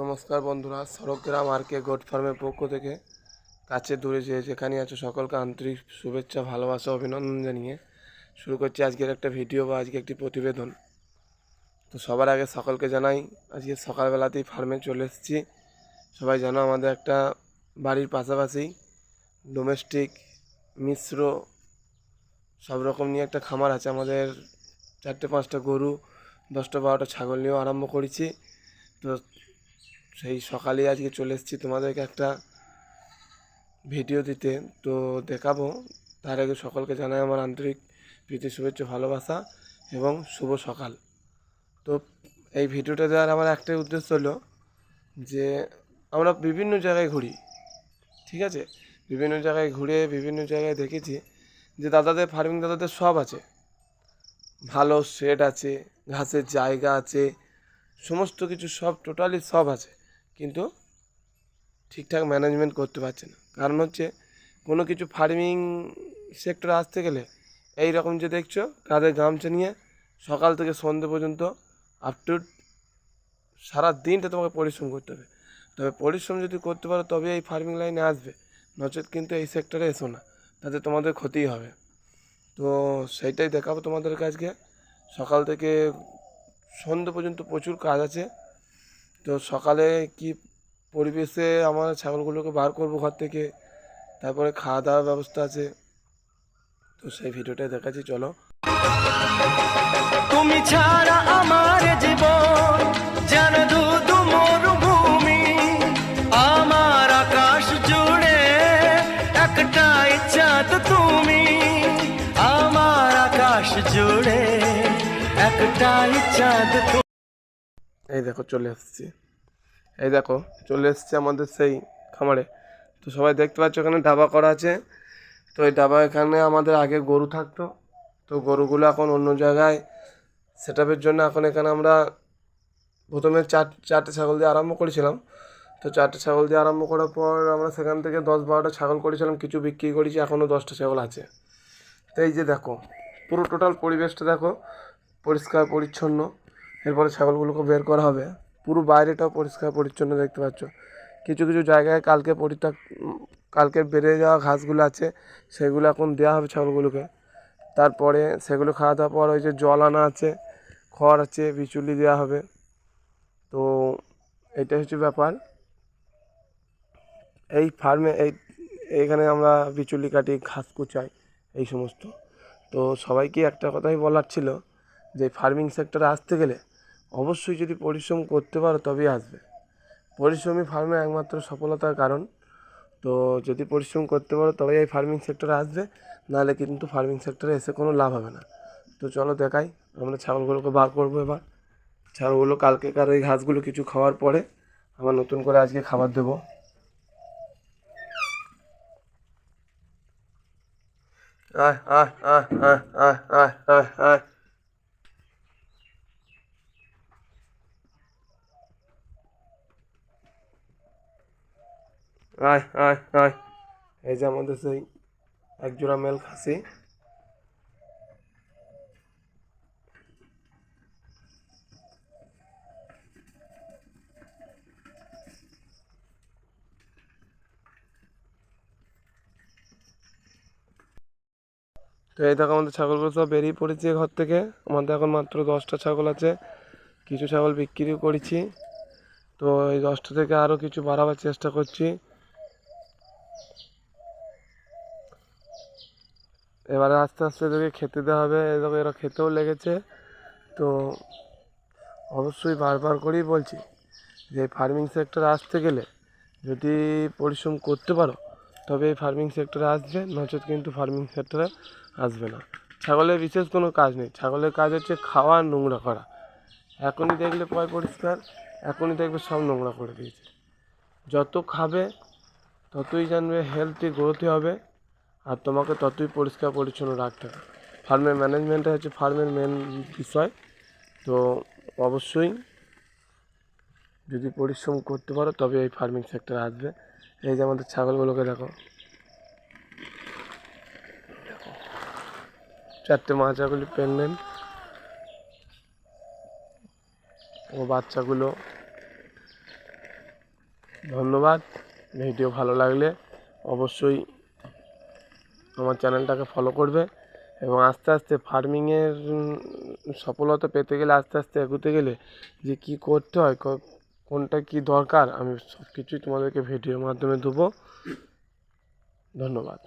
নমস্কার বন্ধুরা, সড়কগ্রাম আর কে গোট ফার্মের পক্ষ থেকে কাছে দূরে যে যেখানে আছো সকলকে আন্তরিক শুভেচ্ছা, ভালোবাসা, অভিনন্দন জানিয়ে শুরু করছি আজকের একটা ভিডিও বা আজকে একটি প্রতিবেদন। তো সবার আগে সকলকে জানাই, আজকে সকালবেলাতেই ফার্মে চলে এসেছি। সবাই জানো আমাদের একটা বাড়ির পাশাপাশি ডোমেস্টিক মিশ্র সব রকম নিয়ে একটা খামার আছে। আমাদের চারটে পাঁচটা গরু, দশটা বারোটা ছাগল নিয়েও আরম্ভ করেছি। তো সেই সকালে আজকে চলে এসেছি তোমাদেরকে একটা ভিডিও দিতে। তো দেখাবো। তার আগে সকলকে জানাই আমার আন্তরিক প্রীতি, শুভেচ্ছা, ভালোবাসা এবং শুভ সকাল। তো এই ভিডিওটা দেওয়ার আমার একটাই উদ্দেশ্য হলো যে আমরা বিভিন্ন জায়গায় ঘুরি, ঠিক আছে? বিভিন্ন জায়গায় ঘুরে বিভিন্ন জায়গায় দেখেছি যে দাদাদের ফার্মিং দাদাদের সব আছে। ভালো শেড আছে, ঘাসের জায়গা আছে, সমস্ত কিছু সব টোটালি সব আছে। কিন্তু ঠিকঠাক ম্যানেজমেন্ট করতে পারছে না। কারণ হচ্ছে কোনো কিছু ফার্মিং সেক্টরে আসতে গেলে এই রকম যে দেখছ কাঁধে গামছা নিয়ে সকাল থেকে সন্ধ্যে পর্যন্ত আপ টু সারা দিনটা তোমাকে পরিশ্রম করতে হবে। তবে পরিশ্রম যদি করতে পারো তবে এই ফার্মিং লাইনে আসবে। নচেত কিন্তু এই সেক্টরে এসো না, তাতে তোমাদের ক্ষতিই হবে। তো সেইটাই দেখাবো তোমাদের কাছকে সকাল থেকে সন্ধ্যে পর্যন্ত প্রচুর কাজ আছে। তো সকালে কি পরিবেশে আমার ছাগলগুলোকে বার করব ঘর থেকে? তারপরে খাওয়া দাওয়ার ব্যবস্থা আছে। তো সেই ভিডিওটাই দেখাচ্ছি, চলো। তুমি ছাড়া আমার জীবন যেন দুদু মরুভূমি। আমার আকাশ জুড়ে একটাই চাঁদ তুমি। আমার আকাশ জুড়ে একটাই চাঁদ তুমি। এই দেখো চলে এসেছি। এই দেখো চলে এসেছি আমাদের সেই খামারে। তো সবাই দেখতে পাচ্ছ এখানে ডাবা করা আছে। তো এই ডাবা এখানে আমাদের আগে গরু থাকতো। তো গরুগুলো এখন অন্য জায়গায় সেট জন্য এখন এখানে আমরা প্রথমে চার, চারটে ছাগল দিয়ে আরম্ভ করেছিলাম। তো চারটে ছাগল দিয়ে আরম্ভ করার পর আমরা সেখান থেকে দশ, বারোটা ছাগল করেছিলাম, কিছু বিক্রি করেছি এখনও দশটা ছাগল আছে। তো এই যে দেখো, পুরো টোটাল পরিবেশটা দেখো, পরিষ্কার, পরিচ্ছন্ন। এরপরে ছাগলগুলোকে বের করা হবে। পুরো বাইরেটাও পরিষ্কার পরিচ্ছন্ন দেখতে পাচ্ছ। কিছু কিছু জায়গায় কালকে পরিত্যাগ কালকে বেড়ে যাওয়া ঘাসগুলো আছে, সেগুলো এখন দেওয়া হবে ছাগলগুলোকে। তারপরে সেগুলো খাওয়া দাওয়ার পর ওই যে জল আনা আছে, খড় আছে, বিচুলি দেওয়া হবে। তো এটাই হচ্ছে ব্যাপার। এই ফার্মে, এই এখানে আমরা বিচুলি কাটি, ঘাস কুচাই, এই সমস্ত। তো সবাইকে একটা কথাই বলার ছিল যে, ফার্মিং সেক্টরে আসতে গেলে অবশ্যই যদি পরিশ্রম করতে পারো তবেই আসবে। পরিশ্রমই ফার্মে একমাত্র সফলতার কারণ। তো যদি পরিশ্রম করতে পারো তবে এই ফার্মিং সেক্টরে আসবে, নাহলে কিন্তু ফার্মিং সেক্টরে এসে কোনো লাভ হবে না। তো চলো দেখাই, আমরা ছাগলগুলোকে বার করব এবার। ছাগলগুলো কালকে কালকেকার এই ঘাসগুলো কিছু খাওয়ার পরে আবার নতুন করে আজকে খাবার দেবো। আয় আয় আয় আয় আয় আয় আয় আয়। আয় আয় আয়। এই যে আমাদের সেই একজোড়া মেল খাসি। তো এই দেখো আমাদের ছাগলগুলো সব বেরিয়ে পড়েছে ঘর থেকে। আমাদের এখন মাত্র দশটা ছাগল আছে। কিছু ছাগল বিক্রিও করেছি। তো এই দশটা থেকে আরও কিছু বাড়াবার চেষ্টা করছি। এবারে আস্তে আস্তে এদেরকে খেতে দেওয়া হবে। এদেরকে এরা খেতেও লেগেছে। তো অবশ্যই বারবার করেই বলছি যে ফার্মিং সেক্টরে আসতে গেলে যদি পরিশ্রম করতে পারো, তবে এই ফার্মিং সেক্টরে আসবে, নচেত কিন্তু ফার্মিং সেক্টরে আসবে না। ছাগলের বিশেষ কোনো কাজ নেই। ছাগলের কাজ হচ্ছে খাওয়া, নোংরা করা। এখনই দেখলে পয় পরিষ্কার, এখনই দেখবে সব নোংরা করে দিয়েছে। যত খাবে, ততই জানবে হেলথি গ্রোথই হবে। আর তোমাকে ততই পরিষ্কার পরিচ্ছন্ন রাখতে হবে। ফার্মের ম্যানেজমেন্টটা হচ্ছে ফার্মের মেন বিষয়। তো অবশ্যই যদি পরিশ্রম করতে পারো তবে এই ফার্মিং সেক্টরে আসবে। এই যে আমাদের ছাগলগুলোকে দেখো। চারটে মা ছাগল প্রেগনেন্ট ও বাচ্চাগুলো। ধন্যবাদ। ভিডিও ভালো লাগলে অবশ্যই আমার চ্যানেলটাকে ফলো করবে এবং আস্তে আস্তে ফার্মিংয়ের সফলতা পেতে গেলে, আস্তে আস্তে এগোতে গেলে যে কি করতে হয় কোনটা কি দরকার, আমি সব কিছুই তোমাদেরকে ভিডিওর মাধ্যমে দেবো। ধন্যবাদ।